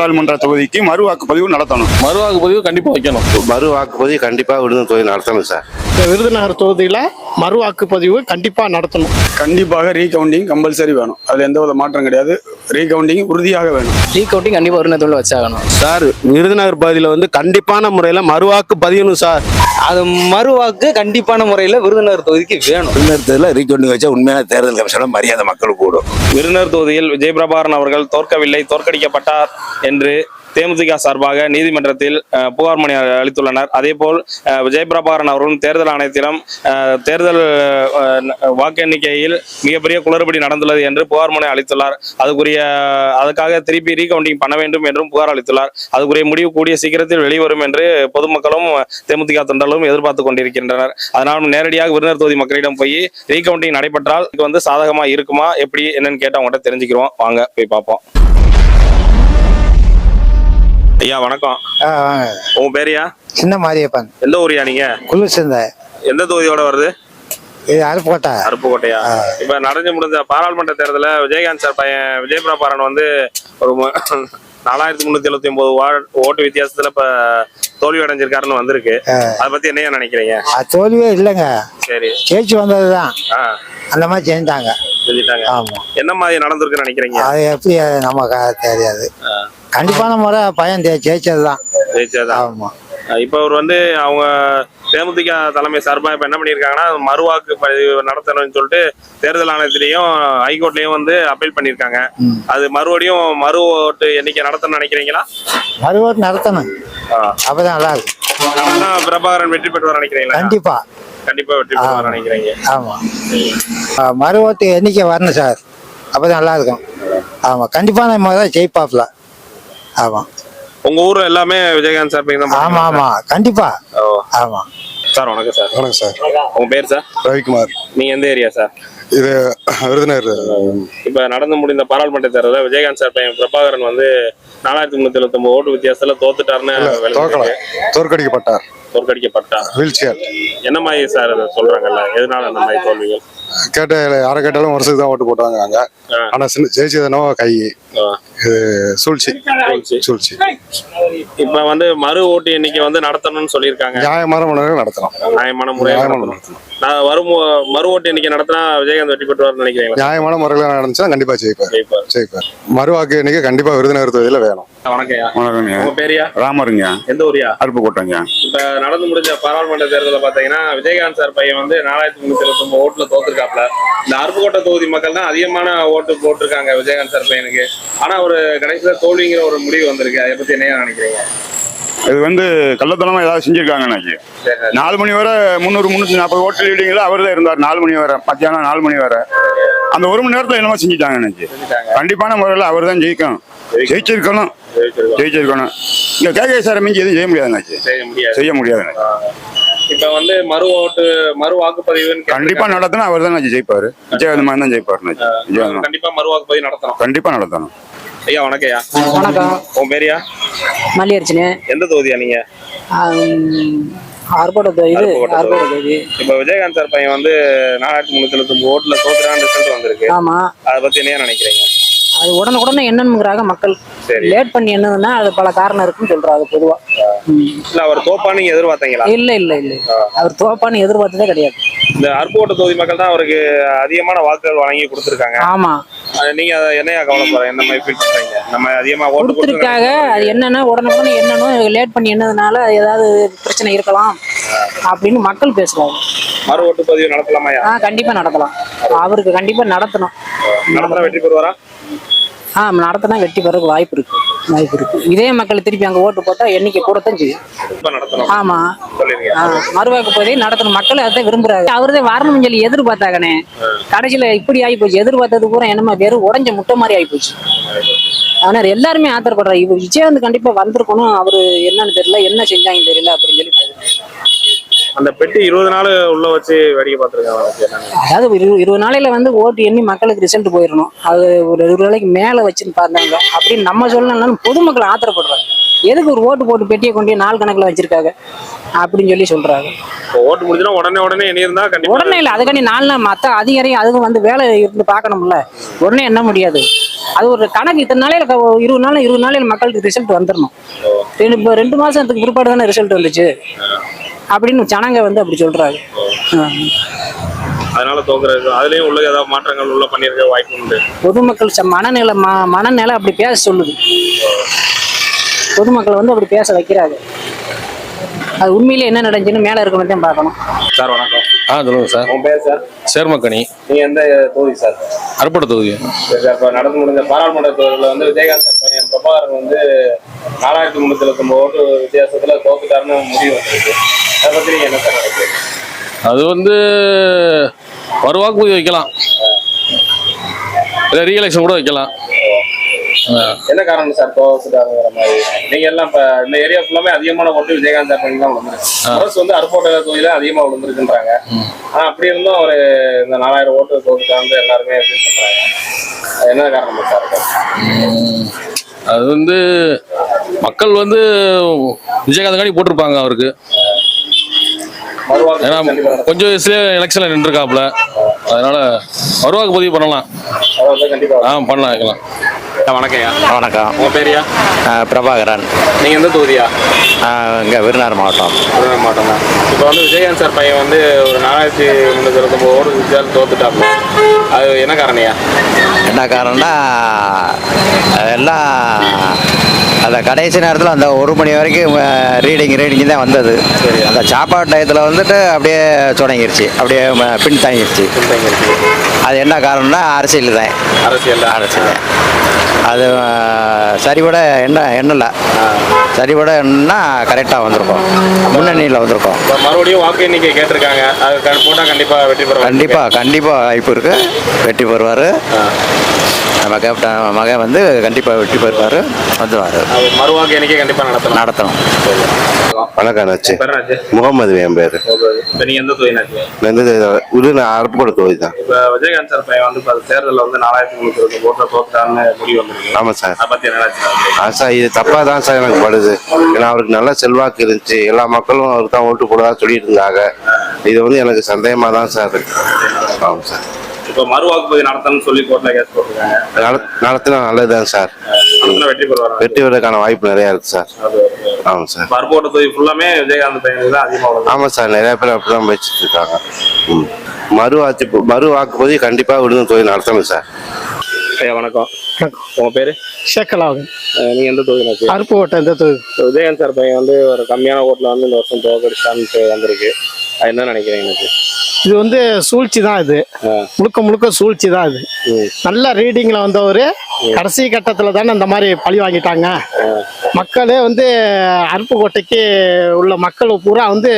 நாடாளுமன்ற தொகுதிக்கு மறு வாக்குப்பதிவு நடத்தணும். மறு வாக்குப்பதிவு கண்டிப்பா வைக்கணும். மறு வாக்குப்பதிவு கண்டிப்பாக விடுதலை தொகுதி நடத்தணும் சார். இந்த விருதுநகர் தொகுதியில் மறு வாக்குப்பதிவு கண்டிப்பாக நடத்தணும். கண்டிப்பாக ரீகவுண்டிங் கம்பல்சரி வேணும். அதுல எந்த வித மாற்றம் கிடையாது. ரீகவுண்டிங் உறுதியாக வேணும். ரீகவுண்டிங் கண்டிப்பாக நேரத்தில் வச்சாகணும். சார் விருதுநகர் பகுதியில் வந்து கண்டிப்பான முறையில் மறு வாக்கு பதியணும் சார். அது மறுவாக்கு கண்டிப்பான முறையில் விருதுநகர் தொகுதிக்கு வேணும். தேர்தலில் ரீகவுண்டிங் வச்சா உண்மையான தேர்தல் கமிஷன மரியாதை மக்களுக்கு கூடும். விருந்தர் தொகுதியில் விஜயபிரபாரன் அவர்கள் தோற்கவில்லை தோற்கடிக்கப்பட்டார் என்று தேமுதிக சார்பாக நீதிமன்றத்தில் புகார் மனு அளித்துள்ளனர். அதேபோல் விஜயபிரபாரன் அவர்களும் தேர்தல் ஆணையத்திடம் தேர்தல் வாக்கு எண்ணிக்கையில் மிகப்பெரிய குளறுபடி நடந்துள்ளது என்று புகார் மனு அளித்துள்ளார். அதுக்குரிய அதுக்காக திருப்பி ரீகவுண்டிங் பண்ண வேண்டும் என்றும் புகார் அளித்துள்ளார். அதுக்குரிய முடிவு கூடிய சீக்கிரத்தில் வெளிவரும் என்று பொதுமக்களும் தேமுதிக தொண்டர்களும் எதிர்பார்த்து கொண்டிருக்கின்றனர். அதனால் நேரடியாக விருந்தினர் தொகுதி மக்களிடம் போய் ரீகவுண்டிங் நடைபெற்றால் இதுக்கு வந்து சாதகமா இருக்குமா? எப்படி? என்னன்னு கேட்டு அவங்ககிட்ட தெரிஞ்சுக்கிறோம் வாங்க போய் பார்ப்போம். ஐயா வணக்கம். உங்க பேரையா சின்ன மாரியப்பன். எந்த ஊரியா நீங்க? குளிர் சிந்த எந்த தொகுதியோட வருது? இது அருப்புக்கோட்டை. அருப்புக்கோட்டையா? இப்ப நடந்து முடிஞ்ச பாராளுமன்ற தேர்தலில் விஜயகாந்த் சார் பையன் விஜய் பிரபாரன் வந்து ஒரு நாலாயிரத்தி முன்னூத்தி எழுபத்தி ஒன்பது ஓட்டு வித்தியாசத்துல இப்ப தோல்வி அடைஞ்சிருக்காருன்னு வந்திருக்கு. அதை பத்தி என்ன நினைக்கிறீங்க? தோல்வியே இல்லைங்க. சரி. ஜெயிச்சு வந்தது தான் ஆ. அந்த மாதிரி செஞ்சாங்க செஞ்சுட்டாங்க. ஆமாம் என்ன மாதிரி நடந்திருக்குன்னு நினைக்கிறீங்க? அது எப்படி நமக்கு தெரியாது. கண்டிப்பான முறை பையன் ஜெ- ஜெயிச்சது தான் ஜெயிச்சதா ஆமாம் இப்போ அவர் வந்து அவங்க தேமுதிக தலைமை சார்பாக இப்போ என்ன பண்ணியிருக்காங்கன்னா மறுவாக்கு பதிவு நடத்தணும்னு சொல்லிட்டு தேர்தல் ஆணையத்திலையும் ஹைகோர்ட்லயும் வந்து அப்பீல் பண்ணியிருக்காங்க. அது மறுபடியும் மறு ஓட்டு எண்ணிக்கை நடத்தணும்னு நினைக்கிறீங்களா? மறுபடியும் நடத்தணும். அப்பதான் நல்லா இருக்கும். பிரபாகரன் வெற்றி பெற்றுவார் நினைக்கிறீங்களா? கண்டிப்பா. கண்டிப்பா வெற்றி பெற்றுவார் நினைக்கிறீங்க. ஆமாம் மறு ஓட்டு எண்ணிக்கை வரணும் சார். அப்பதான் நல்லா இருக்கும். ஆமாம் கண்டிப்பான முறை ஜெயிப்பாப்ல ஆமாம் உங்க ஊர்ல எல்லாமே விஜயகாந்த் சார் பையன் தான் ஆமாம் ஆமாம் கண்டிப்பா. ஓ. ஆமாம் சார் வணக்கம் சார் வணக்கம் சார் உங்க பேர் சார் ரவிக்குமார். நீங்க எந்த ஏரியா சார் இது விருதுநகர். இப்ப நடந்து முடிந்த பாராளுமன்ற தேர்தலில் விஜயகாந்த் சார் பையன் பிரபாகரன் வந்து நாலாயிரத்தி முன்னூத்தி எழுபத்தி ஒன்பது ஓட்டு வித்தியாசத்துல தோத்துட்டாருன்னு. தோற்கடிக்கப்பட்டார். தோற்கடிக்கப்பட்டார். வீல் சேர் என்ன மாதிரி சார் அதை சொல்றாங்கல்ல? எதனால அந்த மாதிரி தோல்விகள்? கேட்ட யாரை கேட்டாலும் வருஷத்துக்கு தான் ஓட்டு போட்டாங்க அங்க. ஆனா சின்ன ஜெயிச்சதுனோ கை. சூழ்ச்சி. சூழ்ச்சி. சூழ்ச்சி. இப்ப வந்து மறு ஓட்டு எண்ணிக்கை வந்து நடத்தணும்னு சொல்லியிருக்காங்க. நியாயமான முறையில் நடத்தலாம். நியாயமான முறையில் நடத்தணும். நான் வரும் மறு ஓட்டு எண்ணிக்கை நடத்தினா விஜயகாந்த் வெற்றி பெற்றுவார்னு நினைக்கிறீங்களா? நியாயமான முறையில் நடந்துச்சுன்னா கண்டிப்பா ஜெயிப்பார். ஜெயிப்பார். ஜெயிப்பார். மறுவாக்கு இன்னைக்கு கண்டிப்பா விருதுநகர் தொகுதியில வேணும். உங்க பேரியா? ராமருங்க எந்த ஊரியா? அருப்புக்கோட்டைங்க இப்ப நடந்து முடிஞ்ச பாராளுமன்ற தேர்தலில் பாத்தீங்கன்னா விஜயகாந்த் சார் பையன் வந்து நாலாயிரத்தி முன்னூத்தி இருபத்தி ஓட்டுல தோத்துருக்காப்ல. இந்த அருப்புக்கோட்டை தொகுதி மக்கள் தான் அதிகமான ஓட்டு போட்டிருக்காங்க விஜயகாந்த் சார் பையனுக்கு. ஆனா ஒரு கடைசியில தோல்விங்கிற ஒரு முடிவு வந்திருக்கு. அதை பத்தி என்ன நினைக்கிறீங்க? இது வந்து கள்ளத்தனமா ஏதாவது செஞ்சிருக்காங்க எனக்கு. நாலு மணி வரை முந்நூறு முந்நூற்றி நாற்பது ஓட்டு லீடிங்கில் அவர் தான் இருந்தார். நாலு மணி வரை மத்தியானம் நாலு மணி வரை. அந்த ஒரு மணி நேரத்தில் என்னமோ செஞ்சுட்டாங்க எனக்கு. கண்டிப்பான முறையில் அவர் தான் ஜெயிக்கணும். ஜெயிச்சிருக்கணும். ஜெயிச்சிருக்கணும். இங்கே கேகே சார் மிஞ்சி எதுவும் செய்ய முடியாதுங்க செய்ய முடியாது. செய்ய முடியாதுங்க இப்ப வந்து மறு ஓட்டு மறு வாக்குப்பதிவுன்னு கண்டிப்பா நடத்தினா அவர் தான் ஜெயிப்பாரு. விஜயகாந்த் மாதிரி தான் ஜெயிப்பாரு கண்டிப்பா மறு வாக்குப்பதிவு நடத்தணும். கண்டிப்பா நடத்தணும். ஐயா வணக்கம்யா. வணக்கம். உன் பேரியா மல்லியர்ச்சினு எந்த தொகுதியா நீங்க? இது தொகுதி. இப்ப விஜயகாந்த் சார் பையன் வந்து நாலாயிரத்தி முன்னூத்தி எழுபத்தி ஒன்பது ஓட்டுல தோத்துறான்னு ரிசல்ட் வந்திருக்கு. ஆமா. அதை பத்தி என்ன நினைக்கிறீங்க? அது உடனுக்குடனே என்னங்கிறாங்க மக்கள். லேட் பண்ணி என்னதுன்னா அது பல காரணம் இருக்குன்னு சொல்றாங்க பொதுவா. இல்ல அவர் தோப்பான்னு நீங்க எதிர்பார்த்தீங்களா? இல்ல இல்ல இல்ல. அவர் தோப்பான்னு எதிர்பார்த்ததே கிடையாது. இந்த அருப்புக்கோட்டை தொகுதி மக்கள் தான் அவருக்கு அதிகமான வாக்குகள் வழங்கி கொடுத்துருக்காங்க. ஆமா. நீங்க என்னையா கவலைப்படுற? என்ன மாதிரி ஃபீல் பண்றீங்க? நம்ம அதிகமா ஓட்டு கொடுத்துருக்காங்க. அது என்னன்னா உடனுக்குடனே என்னன்னு லேட் பண்ணி என்னதுனால ஏதாவது பிரச்சனை இருக்கலாம் அப்படின்னு மக்கள் பேசுறாங்க மறு ஓட்டு பதிவு நடத்தலாமாயா ஆ கண்டிப்பா நடத்தலாம். அவருக்கு கண்டிப்பா நடத்தணும். நடத்தினா வெற்றி பெறுவாரா? ஆ நடத்தினா வெற்றி பெறக்கு வாய்ப்பு இருக்கு. வாய்ப்பு இருக்கு. இதே மக்கள் திருப்பி அங்க ஓட்டு போட்டா எண்ணிக்கை கூடத்தான் செய்யும். இப்ப நடத்தணும். ஆமா. சொல்லிருக்கீங்க ஆ, மறுவாக்கு போதே நடத்தணும். மக்கள் அதான் விரும்புறாரு அவர்தான் வரணும்னு சொல்லி எதிர்பார்த்தாங்கண்ணே. கடைசியில இப்படி ஆகி போச்சு. எதிர்பார்த்தது பூரா என்னமா வெறும் உடஞ்ச முட்டை மாதிரி ஆகி போச்சு. ஆனா எல்லாருமே ஆத்திரப்படுறாரு இவர் விஜயகாந்த் கண்டிப்பா வந்திருக்கணும். அவரு என்னன்னு தெரியல. என்ன செஞ்சாங்க தெரியல அப்படின்னு சொல்லி அந்த பெட்டி இருபது நாள் உள்ள வச்சு வேடிக்கை பார்த்துருக்காங்க. அதாவது இரு இருபது நாளையில வந்து ஓட்டு எண்ணி மக்களுக்கு ரிசல்ட் போயிடணும் அது ஒரு இருபது நாளைக்கு மேல வச்சுன்னு பார்த்தாங்க அப்படின்னு நம்ம சொல்லணும்னாலும் பொதுமக்கள் ஆத்திரப்படுறாங்க. எதுக்கு ஒரு ஓட்டு போட்டு பெட்டியை கொண்டு நாள் கணக்குல வச்சிருக்காங்க? அப்படின்னு சொல்லி சொல்றாங்க. ஓட்டு முடிஞ்சுனா உடனே உடனே எண்ணி இருந்தா கண்டிப்பா உடனே இல்லை அதுக்காண்டி நாலு நாள் மற்ற அதிகாரியும் அதுக்கும் வந்து வேலை இருந்து பார்க்கணும்ல. உடனே என்ன முடியாது. அது ஒரு கணக்கு. இத்தனை நாளையில இருபது நாள் இருபது நாளையில மக்களுக்கு ரிசல்ட் வந்துடணும் ரெண்டு இப்போ ரெண்டு மாசத்துக்கு பிற்பாடு தானே ரிசல்ட் வந்துச்சு. அப்படின்னு ஜனங்க வந்து அப்படி சொல்றாங்க. அதனால தோக்குறது அதுலயும் உள்ள ஏதாவது மாற்றங்கள் உள்ள பண்ணிருக்க வாய்ப்பு உண்டு? பொதுமக்கள் மனநிலை ம மனநிலை அப்படி பேச சொல்லுது. பொதுமக்கள் வந்து அப்படி பேச வைக்கிறாங்க. அது உண்மையிலே என்ன நடந்துச்சுன்னு மேல இருக்கவங்க தான் பார்க்கணும். சார் வணக்கம். ஆ சொல்லுங்க சார். உங்க பேர் சார்? சேர்மக்கணி நீங்க எந்த தொகுதி சார்? அறுப்படை தொகுதி. சரி இப்போ நடந்து முடிஞ்ச பாராளுமன்ற தேர்தலில் வந்து விஜயகாந்த் சார் பையன் பிரபாகரன் வந்து நாலாயிரத்தி முன்னூத்தி எழுபத்தொம்பது ஓட்டு வித்தியாசத்துல தோத்துட்டாருன்னு முடிவு வந்திருக்கு. அதை வந்து மறுவாக்குப்பதிவு வைக்கலாம். இல்லை ரீஎலெக்ஷன் கூட வைக்கலாம். என்ன காரணம் சார் தோத்துட்டாருங்கிற மாதிரி? நீங்க எல்லாம் இப்ப இந்த ஏரியா ஃபுல்லாமே அதிகமான ஓட்டு விஜயகாந்த் சார் தான் விழுந்திருக்கு அரசு வந்து அருப்போட்ட தொகுதியில அதிகமா விழுந்திருக்குன்றாங்க ஆனா அப்படி இருந்தும் அவர் இந்த நாலாயிரம் ஓட்டு தோத்துட்டான்னு எல்லாருமே பண்றாங்க. அது என்ன காரணம் சார் அது? வந்து மக்கள் வந்து விஜயகாந்த் காணி போட்டிருப்பாங்க அவருக்கு. ஏன்னா. கொஞ்சம் வயசுலேயே எலெக்ஷனில் நின்றுருக்காப்புல. அதனால மறுவாக்கு பதிவு பண்ணலாம். ஆ பண்ணலாம் வைக்கலாம். வணக்கம்யா. வணக்கம். உங்க பேரியா? பிரபாகரன். நீங்க எந்த தொகுதியா? இங்கே விருதுநகர் மாவட்டம். விருதுநகர் மாவட்டம் தான் இப்போ வந்து விஜயகாந்த் சார் பையன் வந்து ஒரு நாலாயிரத்தி முந்நூற்றி இருபத்தொம்பது ஓடு வித்தியாசம் தோத்துட்டாப்ல அது என்ன காரணியா? என்ன காரணம்னா எல்லாம் அந்த கடைசி நேரத்தில் அந்த ஒரு மணி வரைக்கும் ரீடிங் ரீடிங் தான் வந்தது. அந்த சாப்பாடு டயத்தில் வந்துட்டு அப்படியே தொடங்கிருச்சு. அப்படியே பின் தாங்கிருச்சு. அது என்ன காரணம்னா அரசியல் தான் அரசியல். அரசியல் அது சரிபட என்ன எண்ணல. சரிபட எண்ணா கரெக்டாக வந்திருக்கோம். முன்னணியில் வந்திருக்கோம். இப்போ மறுபடியும் வாக்கு எண்ணிக்கை கேட்டிருக்காங்க. அது க- போட்டா கண்டிப்பா வெற்றி பெற கண்டிப்பா கண்டிப்பா வாய்ப்பு இருக்கு. வெற்றி பெறுவாரு. நம்ம கேப்டன் மகன் வந்து கண்டிப்பா வெற்றி பெறுவாரு வந்துருவாரு. அது மறுவாக்கு எண்ணிக்கை கண்டிப்பா நடத்தலாம் நடத்தணும். வணக்கம் பெருநாச்சு முகமது என் பேர். தொகுதி தொகுதி தான். இப்போ விஜயகாந்த் சார் பையன் வந்து தேர்தலில் வந்து நாலாயிரத்தி தோத்துட்டான்னு முடிவு வந்திருக்கு ஆமாம் சார். ஆ சார் இது தப்பாக தான் சார் எனக்கு படுது. ஏன்னா அவருக்கு நல்ல செல்வாக்கு இருந்துச்சு. எல்லா மக்களும் அவருக்கு தான் ஓட்டு போடுறதா சொல்லிட்டு இருந்தாங்க இது வந்து எனக்கு சந்தேகமாக தான் சார் இருக்கு. ஆமாம் சார். இப்போ மறுவாக்குப்பதிவு நடத்தணும்னு சொல்லி கோர்ட்ல கேஸ் போட்டிருக்காங்க. நட நடத்தினா நல்லதுதான் சார். வெற்றி பெறுவாங்க வெற்றி பெறதுக்கான வாய்ப்பு நிறையா இருக்கு சார். ஆமாம் சார். மறுபோட்ட தொகுதி ஃபுல்லாமே விஜயகாந்த் பையனுக்கு தான் அதிகமாக ஆமாம் சார் நிறைய பேர் அப்படிதான் வச்சுட்டு இருக்காங்க. ம். மறு வாக்கு மறு வாக்குப்பதிவு கண்டிப்பாக விடுதலை தொகுதி நடத்தணும் சார். ஐயா வணக்கம். உங்க பேரு? சேர்க்கலாகும் அஹ் நீங்க எந்த தொகுதி அருப்பு ஓட்டம் இந்த தொகுதி? விஜயகாந்த் சார் பையன் வந்து ஒரு கம்மியான ஓட்டில் வந்து இந்த வருஷம் தோக்கடிச்சான்ட்டு வந்திருக்கு. அது என்ன நினைக்கிறீங்க எனக்கு? இது வந்து சூழ்ச்சி தான் இது. முழுக்க முழுக்க சூழ்ச்சி தான் இது. நல்ல ரீடிங்ல வந்தவர் கடைசி கட்டத்துல தானே இந்த மாதிரி பழி வாங்கிட்டாங்க. மக்களே வந்து அருப்புக்கோட்டைக்கு உள்ள மக்கள் பூரா வந்து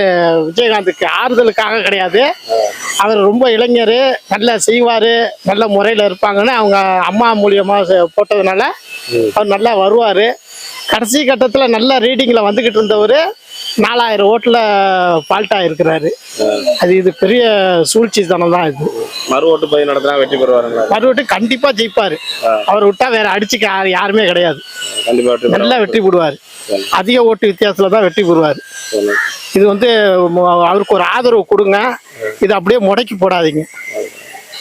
விஜயகாந்துக்கு ஆறுதலுக்காக கிடையாது. அவர் ரொம்ப இளைஞர் நல்லா செய்வார் நல்ல முறையில் இருப்பாங்கன்னு அவங்க அம்மா மூலியமா செ- போட்டதுனால அவர் நல்லா வருவார். கடைசி கட்டத்தில் நல்ல ரீடிங்கில் வந்துக்கிட்டு இருந்தவர் நாலாயிரம் ஓட்டில் ஃபால்ட்டாக இருக்கிறாரு அது இது பெரிய சூழ்ச்சித்தனம் தான் இது. மறு ஓட்டு பதிவு நடத்தினா வெற்றி பெறுவாருங்களா? மறுபடியும் கண்டிப்பா ஜெயிப்பாரு. அவர் விட்டா வேற அடிச்சுக்க யாரு- யாருமே கிடையாது. கண்டிப்பா வெற்றி நல்லா வெற்றி போடுவார் அதிக ஓட்டு வித்தியாசத்துல தான் வெற்றி பெறுவார். பெறுவார் இது வந்து அவருக்கு ஒரு ஆதரவு கொடுங்க. இது அப்படியே முடக்கி போடாதீங்க.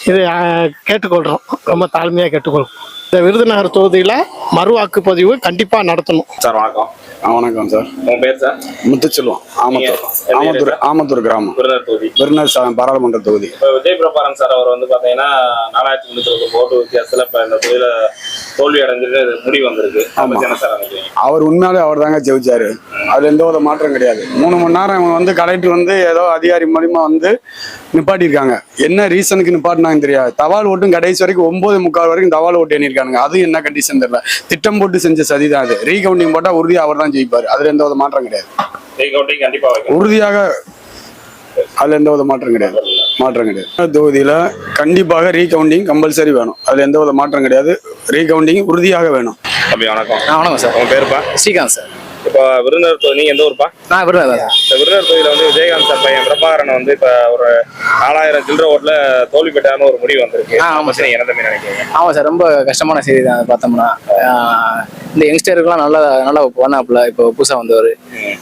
இது அஹ், கேட்டுக்கொள்றோம். ரொம்ப தாழ்மையா கேட்டுக்கொள்றோம். இந்த விருதுநகர் தொகுதியில மறு வாக்குப்பதிவு கண்டிப்பா நடத்தணும். சார் வணக்கம். வணக்கம் சார். உங்க பேர் சார்? முத்துச்செல்வம் ஆமத்தூர். ஆமத்தூர்? ஆமத்தூர் கிராமம். விருதுநகர் தொகுதி. பெருநர் பாராளுமன்ற தொகுதி. இப்போ விஜய் பிரபாரன் சார் அவர் வந்து பாத்தீங்கன்னா நாலாயிரத்தி முன்னூத்தி இருபது ஓட்டு வித்தியாசத்துல இப்ப இந்த தொகுதியில தோல்வி அடைஞ்சது முடிவு வந்திருக்கு. அவர் உண்மையாலே அவர் தாங்க ஜெயிச்சாரு. அதுல எந்த வித மாற்றம் கிடையாது. மூணு மணி நேரம் வந்து கலெக்டர் வந்து ஏதோ அதிகாரி மூலியமா வந்து நிப்பாட்டியிருக்காங்க. என்ன ரீசனுக்கு நிப்பாட்டினாங்க தெரியாது. தபால் ஓட்டும் கடைசி வரைக்கும் ஒன்பது முக்கால் வரைக்கும் தபால் ஓட்டு எண்ணிருக்காங்க அது என்ன கண்டிஷன் தெரியல. திட்டம் போட்டு செஞ்ச சதிதான் அது. ரீகவுண்டிங் போட்டா உறுதியா அவர் தான் ஜெயிப்பாரு. அதுல எந்த வித மாற்றம் கிடையாது. உறுதியாக அதுல எந்த வித மாற்றம் கிடையாது. மாற்றம் கிடையாது. தொகுதியில கண்டிப்பாக ரீகவுண்டிங் கம்பல்சரி வேணும். அதுல எந்த வித மாற்றம் கிடையாது. ரீகவுண்டிங் உறுதியாக வேணும். தம்பி வணக்கம். வணக்கம் சார். உங்க பேருப்பா ஸ்ரீகாந்த் சார். இப்போ விருந்தினர் தொகுதி நீங்க எந்த ஊர்ப்பா? நான் விருதுநகர் இந்த விருந்தினர் தொகுதியில வந்து விஜயகாந்த் சார் பையன் பிரபாகரன் வந்து இப்ப ஒரு நாலாயிரம் சில்லற ஓட்டுல தோல்வி பெற்றார்னு ஒரு முடிவு வந்திருக்கு. ஆமா ஆமா நீங்க என்ன தம்பி நினைக்கிறீங்க. ஆமாம் சார் ரொம்ப கஷ்டமான செய்தி தான் பார்த்தோம்னா. இந்த யங்ஸ்டருக்குலாம் நல்லா நல்லா பண்ணாப்புல இப்போ புதுசாக வந்தவர்.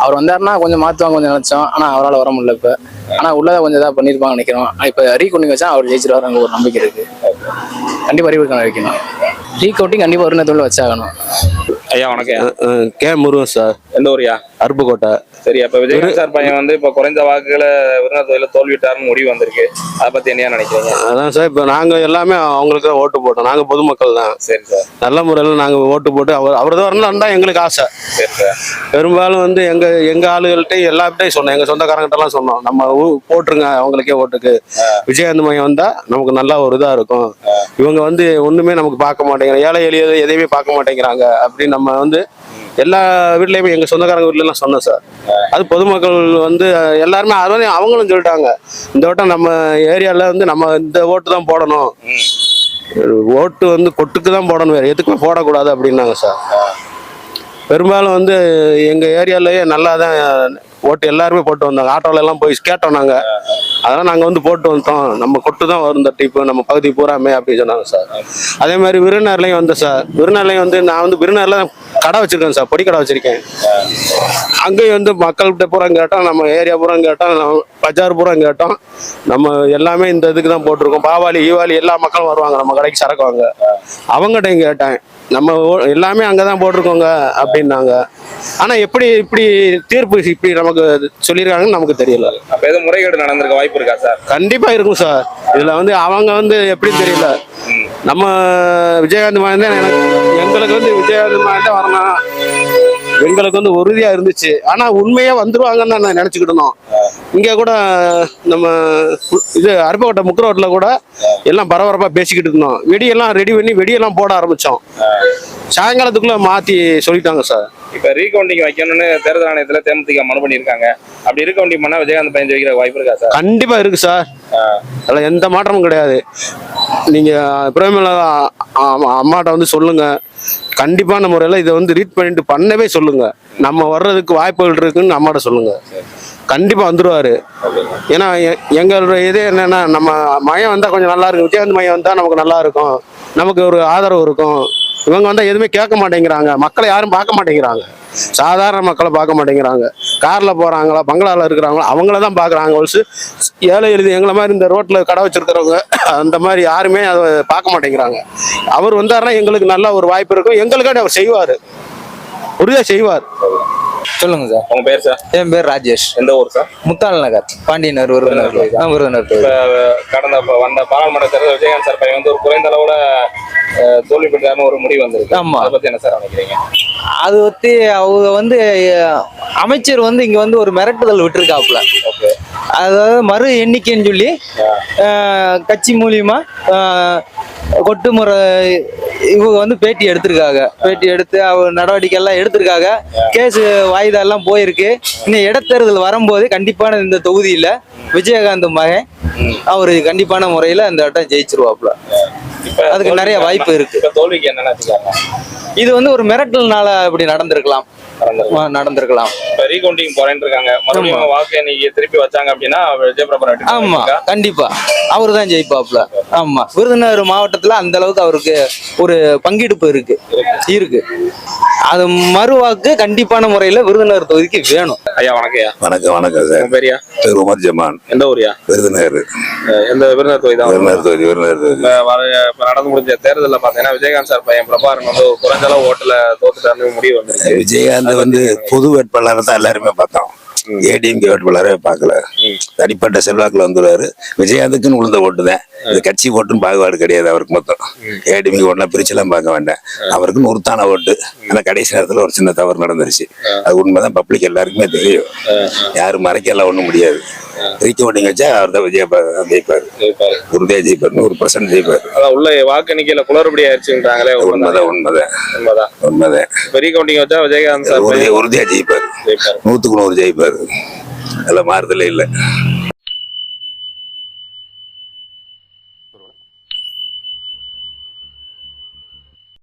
அவர் வந்தாருன்னா கொஞ்சம் மாற்றுவாங்க கொஞ்சம் நினச்சோம். ஆனால் அவரால் வர முடியல இப்போ. ஆனால் உள்ளதை கொஞ்சம் இதாக பண்ணியிருப்பாங்க நினைக்கிறோம். இப்போ ரீகவுண்டிங் வச்சா அவர் ஜெயிச்சிருவாரு அங்கே ஒரு நம்பிக்கை இருக்கு. கண்டிப்பாக ரீகவுண்டிங் வைக்கணும். ரீகவுண்டிங் கண்டிப்பாக ஒரு நேரத்தில் வச்சாகணும். ஐயா வணக்கம். K Murugan sir. எந்த ஊர்யா? அருப்புக்கோட்டை. சரி அப்ப விஜயகாந்த் சார் பையன் வந்து இப்ப குறைந்த வாக்குகளை விருந்தினர் தொகுதியில தோல்விட்டாருன்னு முடிவு வந்திருக்கு. அதை பத்தி என்ன நினைக்கிறீங்க? அதான் சார் இப்போ நாங்கள் எல்லாமே அவங்களுக்கு ஓட்டு போட்டோம். நாங்கள் பொதுமக்கள் தான். சரி சார். நல்ல முறையில் நாங்கள் ஓட்டு போட்டு அவர் அவர் தான் வரணும் தான் எங்களுக்கு ஆசை. சரி சார். பெரும்பாலும் வந்து எங்க எங்க ஆளுகள்கிட்டையும் எல்லார்கிட்டையும் சொன்னோம். எங்க சொந்தக்காரங்கிட்டலாம் சொன்னோம். நம்ம போட்டுருங்க அவங்களுக்கே ஓட்டுக்கு. விஜயகாந்த் மையம் வந்தா நமக்கு நல்லா ஒரு இதா இருக்கும். இவங்க வந்து ஒண்ணுமே நமக்கு பார்க்க மாட்டேங்கிறாங்க. ஏழை எளிய எதையுமே பார்க்க மாட்டேங்கிறாங்க அப்படின்னு நம்ம வந்து எல்லா வீட்லேயுமே எங்கள் சொந்தக்காரங்க வீட்லலாம் சொன்னோம் சார். அது பொதுமக்கள் வந்து எல்லாருமே அதாவது அவங்களும் சொல்லிட்டாங்க. இந்த வட்டம் நம்ம ஏரியாவில் வந்து நம்ம இந்த ஓட்டு தான் போடணும். ஓட்டு வந்து கொட்டுக்கு தான் போடணும் வேறு எதுக்குமே போடக்கூடாது அப்படின்னாங்க சார். பெரும்பாலும் வந்து எங்கள் ஏரியாவிலேயே நல்லா தான் ஓட்டு எல்லாருமே போட்டு வந்தாங்க. ஆட்டோல எல்லாம் போய் கேட்டோம் நாங்கள் அதெல்லாம் நாங்க வந்து போட்டு வந்துட்டோம் நம்ம கொட்டு தான் வரும் இந்த டிப்பு. நம்ம பகுதி பூராமே அப்படின்னு சொன்னாங்க சார். அதே மாதிரி விருதுநகர்லையும் வந்தேன் சார் விருதுநகர்லையும் வந்து நான் வந்து விருதுநகர்ல கடை வச்சிருக்கேன் சார் பொடி கடை வச்சிருக்கேன். அங்கேயும் வந்து மக்கள்கிட்ட பூரா கேட்டோம் நம்ம ஏரியா பூரா கேட்டோம் நம்ம பஜார் பூரா கேட்டோம். நம்ம எல்லாமே இந்த இதுக்கு தான் போட்டிருக்கோம். பாவாலி ஈவாலி எல்லா மக்களும் வருவாங்க. நம்ம கடைக்கு சரக்கு வாங்க. அவங்ககிட்டயும் கேட்டேன். நம்ம ஓ- எல்லாமே அங்கே தான் போட்டிருக்கோங்க அப்படின்னாங்க. ஆனால் எப்படி இப்படி தீர்ப்பு இப்படி நமக்கு சொல்லியிருக்காங்கன்னு நமக்கு தெரியல. அப்ப எதுவும் முறைகேடு நடந்திருக்க? வாய்ப்பு இருக்கா சார்? கண்டிப்பாக இருக்கும் சார். இதில் வந்து அவங்க வந்து எப்படி தெரியல. நம்ம விஜயகாந்த் மாதிரி எங்களுக்கு வந்து விஜயகாந்த் மாதிரி தான் வரணும் எங்களுக்கு வந்து உறுதியாக இருந்துச்சு. ஆனால் உண்மையாக வந்துருவாங்கன்னு தான் நான் நினச்சிக்கிட்டு இருந்தோம். இங்கே கூட நம்ம இது அருப்பக்கோட்டை முக்கு ரோட்டில் கூட எல்லாம் பரபரப்பாக பேசிக்கிட்டு இருந்தோம். வெடியெல்லாம் ரெடி பண்ணி வெடியெல்லாம் போட ஆரம்பித்தோம் சாயங்காலத்துக்குள்ளே மாற்றி சொல்லிட்டாங்க சார். இப்ப ரீகவுண்டிங் வைக்கணும்னு தேர்தல் ஆணையத்துல தேமுதிக மனு பண்ணியிருக்காங்க. அப்படி ரீகவுண்டிங் பண்ணா விஜயகாந்த் பையன் ஜெயிக்கிற வாய்ப்பு இருக்கா சார்? கண்டிப்பா இருக்கு சார். அதில் எந்த மாற்றமும் கிடையாது. நீங்க பிரேமலா அம்மாட்ட வந்து சொல்லுங்க. கண்டிப்பான முறையில் இதை வந்து ரீட் பண்ணிட்டு பண்ணவே சொல்லுங்க. நம்ம வர்றதுக்கு வாய்ப்புகள் இருக்குன்னு அம்மாட்ட சொல்லுங்க. கண்டிப்பா வந்துருவாரு. ஏன்னா எங்களுடைய இது என்னன்னா நம்ம மையம் வந்தா கொஞ்சம் நல்லா இருக்கும். விஜயகாந்த் மையம் வந்தா நமக்கு நல்லா இருக்கும். நமக்கு ஒரு ஆதரவு இருக்கும். இவங்க வந்து எதுவுமே கேட்க மாட்டேங்கிறாங்க. மக்களை யாரும் பார்க்க மாட்டேங்கிறாங்க. சாதாரண மக்களை பார்க்க மாட்டேங்கிறாங்க. காரில் போகிறாங்களா பங்களாவில் இருக்கிறாங்களா அவங்கள தான் பார்க்குறாங்க. ஒழிச்சு ஏழை எழுதி எங்களை மாதிரி இந்த ரோட்டில் கடை வச்சுருக்கிறவங்க அந்த மாதிரி யாருமே அதை பார்க்க மாட்டேங்கிறாங்க. அவர் வந்தாருன்னா எங்களுக்கு நல்ல ஒரு வாய்ப்பு இருக்கும். எங்களுக்காண்டி அவர் செய்வார். உறுதியாக செய்வார். சொல்லுங்க சார். உங்க பேர் சார்? என் பேர் ராஜேஷ். எந்த ஊர் சார்? முத்தாள் நகர் பாண்டியனர் விருதுநகர். விருதுநகர். கடந்த வந்த பாராளுமன்ற தேர்தல் விஜயகாந்த் சார் பையன் வந்து ஒரு குறைந்த அளவுல தோல்வி பெற்றாருன்னு ஒரு முடிவு வந்திருக்கு. ஆமா. அதை பத்தி என்ன சார் நினைக்கிறீங்க? அது பத்தி அவங்க வந்து அமைச்சர் வந்து இங்க வந்து ஒரு மிரட்டுதல் விட்டுருக்காப்புல. அதாவது மறு எண்ணிக்கைன்னு சொல்லி கட்சி மூலியமா கொட்டுமுறை இவங்க வந்து பேட்டி எடுத்திருக்காங்க. பேட்டி எடுத்து அவர் நடவடிக்கை எல்லாம் எடுத்திருக்காங்க. கேஸ் வாய்தா எல்லாம் போயிருக்கு. இன்னும் இடைத்தேர்தல் வரும்போது கண்டிப்பான இந்த தொகுதியில விஜயகாந்த் மகன் அவரு கண்டிப்பான முறையில அந்த வட்டம் ஜெயிச்சிருவாப்புல. இப்ப அதுக்கு நிறைய வாய்ப்பு இருக்கு. இது வந்து ஒரு மிரட்டல்னால இப்படி நடந்திருக்கலாம். நடந்திருக்கலாம். ரீகவுண்டிங் போறேன்னு இருக்காங்க மறுபடியும் வாக்கு எண்ணிக்கை திருப்பி வச்சாங்க அப்படின்னா விஜயபிரபா ஆமா கண்டிப்பா. அவரு தான் ஜெயிப்பாப்ல ஆமா. விருதுநகர் மாவட்டத்துல அந்த அளவுக்கு அவருக்கு ஒரு பங்கெடுப்பு இருக்கு. இருக்கு. அது மறுவாக்கு கண்டிப்பான முறையில விருதுநகர் தொகுதிக்கு வேணும். ஐயா வணக்கம் ஐயா வணக்கம் வணக்கம் சார். பேரியா? பேர் உமர் ஜமான். எந்த ஊரியா? விருதுநகர். எந்த விருந்தினர் தொகுதி தான்? விருதுநகர் தொகுதி விருதுநகர் தொகுதி. நடந்து முடிஞ்ச தேர்தலில் பாத்தீங்கன்னா விஜயகாந்த் சார் பையன் பிரபாகரன் வந்து ஒரு குறைஞ்ச அளவு ஓட்டுல தோத்துட்டாருன்னு முடிவு வந்திருக்கு விஜயகாந்த் வந்து பொது வேட்பாளரை தான் எல்லாருமே பார்த்தோம். ஏடிஎம்கே வேட்பாளரே பார்க்கல. தனிப்பட்ட செல்வாக்குல வந்துருவாரு விஜயகாந்துக்குன்னு உளுந்த ஓட்டு தான். இது கட்சி ஓட்டுன்னு பாகுபாடு கிடையாது அவருக்கு மொத்தம். ஏடிஎம்கே ஓட்டுனா பிரிச்செல்லாம் பார்க்க வேண்டாம். அவருக்குன்னு உருத்தான ஓட்டு. ஆனா கடைசி நேரத்துல ஒரு சின்ன தவறு நடந்துருச்சு. அது உண்மைதான். பப்ளிக் எல்லாருக்குமே தெரியும். யாரும் மறைக்கலாம் ஒண்ணும் முடியாது. ரீகவுண்டிங் வச்சா அவர் தான் விஜய ஜெயிப்பாரு. ஜெயிப்பாரு. உறுதியா ஜெயிப்பார் நூறு பர்சன்ட் ஜெயிப்பார். அதான் உள்ள வாக்கு எண்ணிக்கையில குளறுபடி ஆயிடுச்சுன்றாங்களே உண்மைதான். உண்மைதான் உண்மைதான். உண்மைதான். இப்ப ரீகவுண்டிங் வச்சா விஜயகாந்த் சார் உறுதியா பையன் உறுதியா ஜெயிப்பார். ஜெயிப்பாரு. நூத்துக்கு நூறு ஜெயிப்பார். அதில் மாறுதலே இல்லை.